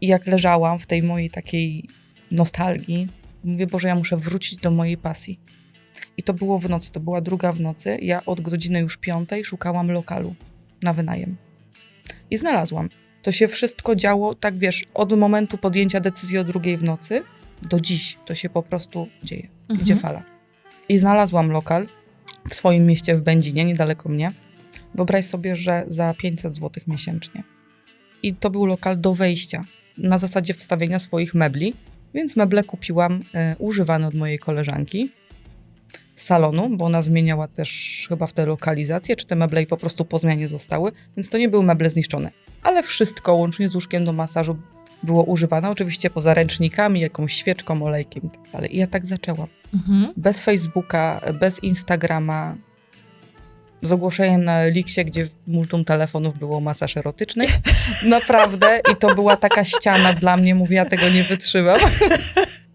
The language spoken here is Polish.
I jak leżałam w tej mojej takiej nostalgii, mówię, Boże, ja muszę wrócić do mojej pasji. I to było w nocy, to była druga w nocy. Ja od godziny już piątej szukałam lokalu na wynajem. I znalazłam. To się wszystko działo, tak wiesz, od momentu podjęcia decyzji o drugiej w nocy do dziś. To się po prostu dzieje. Mhm. Idzie fala. I znalazłam lokal w swoim mieście w Będzinie, niedaleko mnie. Wyobraź sobie, że za 500 zł miesięcznie. I to był lokal do wejścia, na zasadzie wstawienia swoich mebli, więc meble kupiłam e, używane od mojej koleżanki z salonu, bo ona zmieniała też chyba w te lokalizacje, czy te meble i po prostu po zmianie zostały, więc to nie były meble zniszczone. Ale wszystko, łącznie z łóżkiem do masażu, było używane, oczywiście poza ręcznikami, jakąś świeczką, olejkiem i tak dalej. I ja tak zaczęłam Mhm. bez Facebooka, bez Instagrama, z ogłoszeniem na Eliksie, gdzie w multum telefonów było masaż erotyczny. Naprawdę. I to była taka ściana dla mnie, mówię, ja tego nie wytrzymam.